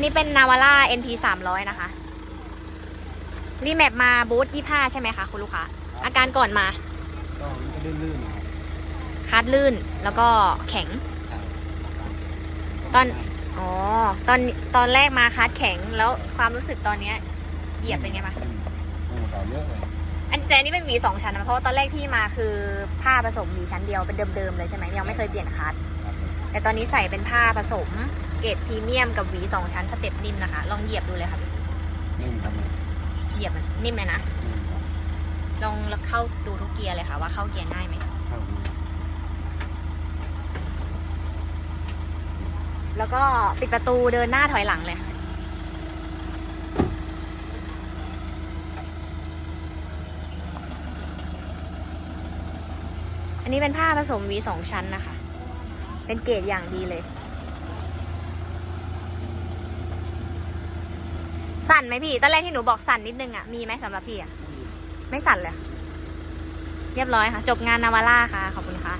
นนี้เป็นนาวาร่า NP 300 นะคะ รีแมปมาบูธ25 ใช่ไหมคะคุณลูกค้า อาการก่อนมา ก็มันก็ลื่นๆนะครับคาร์ดลื่นแล้วก็แข็ง ใช่ตอน อ๋อ ตอนตอนแรกมาคาร์ดแข็งแล้วความรู้สึกตอนเนี้ยเหยียบเป็นไงบ้างโอ้เก่าเยอะเลยอันแต่อันนี้เป็นหวีสองชั้นนะเพราะว่าตอนแรกที่มาคือผ้าผสมหวีชั้นเดียวเป็นเดิมๆเลยใช่ไหมยังไม่เคยเปลี่ยนคัสครับแต่ตอนนี้ใส่เป็นผ้าผสม เกรดพรีเมียมกับหวีสองชั้นสเต็ปนิ่มนะคะ ลองเหยียบดูเลยค่ะพี่นิ่มครับเหยียบมันนิ่มเลยนะ นิ่มครับลองเข้าดูทุกเกียร์เลยค่ะ ว่าเข้าเกียร์ง่ายไหมเข้าดีแล้วก็ปิดประตูเดินหน้าถอยหลังเลยค่ะอันนี้เป็นผ้าผสมหวีสองชั้นนะคะ เป็นเกรดอย่างดีเลย สั่นไหมพี่ ตอนแรกที่หนูบอกสั่นนิดนึงอะมีไหมสำหรับพี่อะไม่สั่นเลย เรียบร้อยค่ะ จบงานนาวาร่าค่ะ ขอบคุณค่ะ